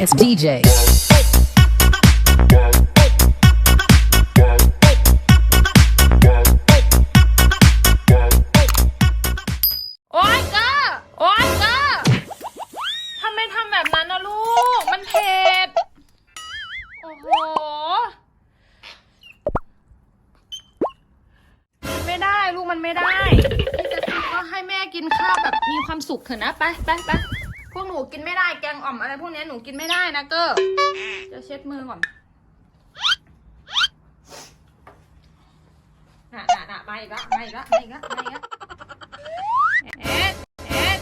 It's DJ. โอ๊ยก้าโอ๊ยก้าทำไมทำแบบนั้นนะลูก มันเผ็ด โอ้โห มันไม่ได้ลูกมันไม่ได้พี่จะซื้อก็ให้แม่กินข้าวแบบมีความสุขเถอะนะ ไปไปไป พวกหนูกินไม่ได้แกงอ่อมอะไรพวกนี้หนูกินไม่ได้นะเกอร์จะเช็ดมือก่อนน่ะน่ะน่ะมาอีกละมาอีกละมาอีกละมาอีกละเอ็ดเอ็ด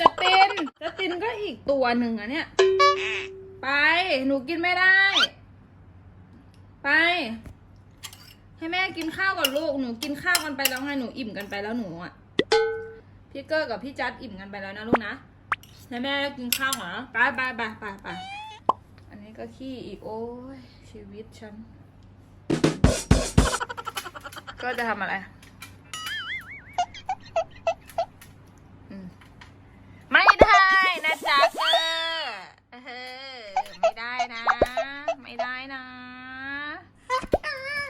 จะตินจะตินก็อีกตัวหนึ่งอะเนี่ย ไป หนูกินไม่ได้ ไป ให้แม่กินข้าวก่อนลูก หนูกินข้าวกันไปแล้วไง หนูอิ่มกันไปแล้วหนูอะ พี่เกอร์กับพี่จัดอิ่มกันไปแล้วนะลูกนะ ให้แม่กินข้าวก่อนนะไปไปไปไปไปอันนี้ก็ขี้อีกโอ้ยชีวิตฉัน ก็จะทำอะไรไม่ได้นะจ๊ะเกอร์เออไม่ได้นะ ไม่ได้นะ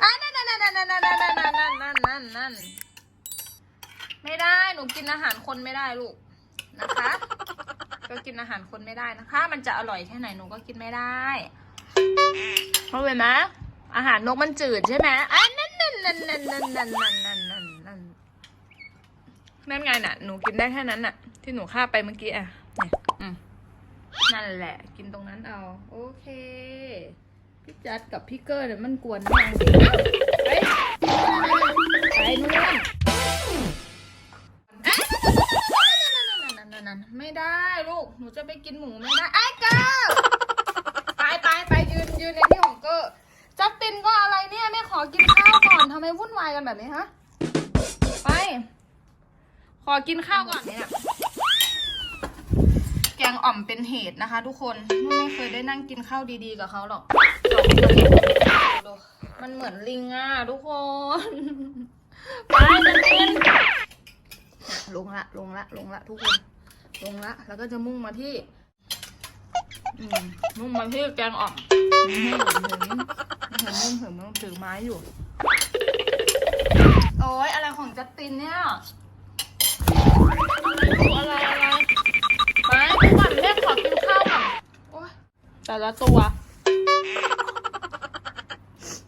อะนั่นนั่นนั่นนั่นนั่นนั่นนั่นนั่นนั่นนั่นไม่ได้หนูกินอาหารคนไม่ได้ลูกนะคะ กินอาหารคนไม่ได้นะคะ มันจะอร่อยแค่ไหนหนูก็กินไม่ได้เพราะเห็นไหมอาหารนกมันจืดใช่ไหมอะนั่นนั่นนั่นนั่นนั่นนั่นนั่นนั่นนั่นนั่นนั่นไงน่ะ หนูกินได้แค่นั้นน่ะ ที่หนูฆ่าไปเมื่อกี้อะเนี่ยอืมนั่นแหละ กินตรงนั้นเอา โอเคพี่จัดกับพี่เกอร์เนี่ยมันกวนมากไปไปนู่น จะไปกินหมูไม่ได้ไอ้เกอร์ไปไปไปยืนยืนในที่ของเกอร์จัสตินก็อะไรเนี่ยไม่ขอกินข้าวก่อนทำไมวุ่นวายกันแบบนี้ฮะไป ขอกินข้าวก่อนเนี่ยแกงอ่อมเป็นเหตุนะคะ ทุกคนไม่เคยได้นั่งกินข้าวดีๆกับเขาหรอกมันเหมือนลิงอะทุกคนไปจะกินลงละลงละลงละทุกคน ลงละ แล้วก็จะมุ่งมาที่มุ่งมาที่แกงอ่อมเห็นเห็นเห็นเห็นมุ่งเห็นมันถือไม้อยู่ โอ้ยอะไรของจัสตินเนี่ยอะไรอะไรไปก่อนแม่ขอกินข้าวก่อนโอ๊ยแต่ละตัว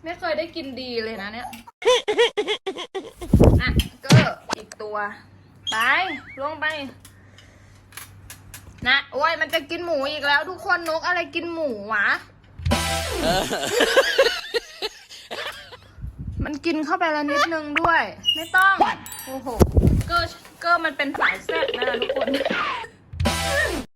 ไม่เคยได้กินดีเลยนะเนี่ยอะก็อีกตัว ไป ลงไป นะโอ้ยมันจะกินหมูอีกแล้ว ทุกคนนกอะไรกินหมูวะ มันกินเข้าไปแล้วนิดนึงด้วย ไม่ต้อง โอ้โห เกอร์เกอร์มันเป็นสายแซ่บนะทุกคน